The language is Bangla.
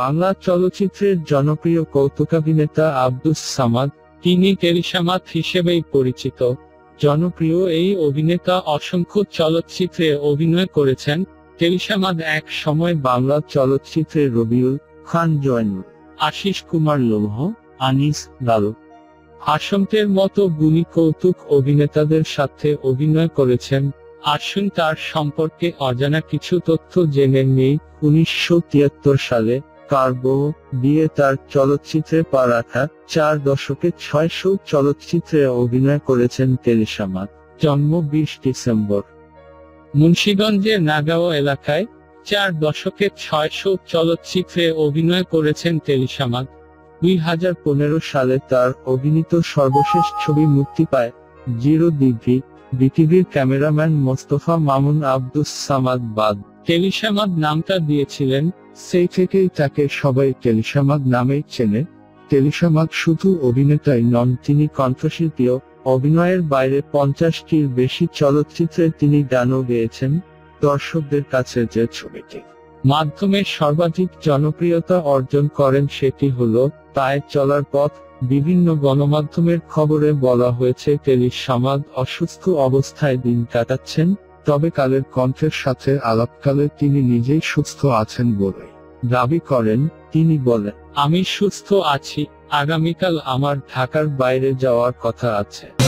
বাংলা চলচ্চিত্রের জনপ্রিয় কৌতুকাভিনেতা আব্দুস সামাদ, তিনি টেলিসামাদ হিসেবেই পরিচিত। জনপ্রিয় এই অভিনেতা অসংখ্য চলচ্চিত্রে অভিনয় করেছেন। টেলিসামাদ এক সময় বাংলা চলচ্চিত্রে রবিউল খান জয়নুর আশিস কুমার লোহ, আনিস লালু হাসন্তের মতো গুণী কৌতুক অভিনেতাদের সাথে অভিনয় করেছেন। আসুন তার সম্পর্কে অজানা কিছু তথ্য জেনে নেই। উনিশশো তিয়াত্তর সালে বউ, বিয়ে তার চলচ্চিত্রে পা রাখা চার দশকে ছয়শো চলচ্চিত্রে অভিনয় করেছেন টেলিসামাদ জন্ম বিশ ডিসেম্বর। মুন্সিগঞ্জের নাগাঁও এলাকায় চার দশকে ছয়শো চলচ্চিত্রে অভিনয় করেছেন টেলিসামাদ দুই হাজার পনেরো সালে তার অভিনীত সর্বশেষ ছবি মুক্তি পায় জিরো ডিগ্রি বিটিভির ক্যামেরাম্যান মোস্তফা মামুন আব্দুস সামাদ বাদ। টেলিসামাদ নামটা দিয়েছিলেন সেই থেকেই তাকে সবাই টেলিসামাদ নামেই চেনে। টেলিসামাদ শুধু অভিনেতাই নন, তিনি কণ্ঠশিল্পীও। অভিনয়ের বাইরে পঞ্চাশটির বেশি চলচ্চিত্রে তিনি গানও গেয়েছেন দর্শকদের কাছে যে ছবিটি। মাধ্যমে সর্বাধিক জনপ্রিয়তা অর্জন করেন সেটি হল পায়ে চলার পথ। বিভিন্ন গণমাধ্যমের খবরে বলা হয়েছে টেলিসামাদ অসুস্থ অবস্থায় দিন কাটাচ্ছেন। তবে কালের কণ্ঠের সাথে আলাপকালে তিনি নিজেই সুস্থ আছেন বলে দাবি করেন তিনি বলেন, আমি সুস্থ আছি। আগামীকাল আমার ঢাকার বাইরে যাওয়ার কথা আছে।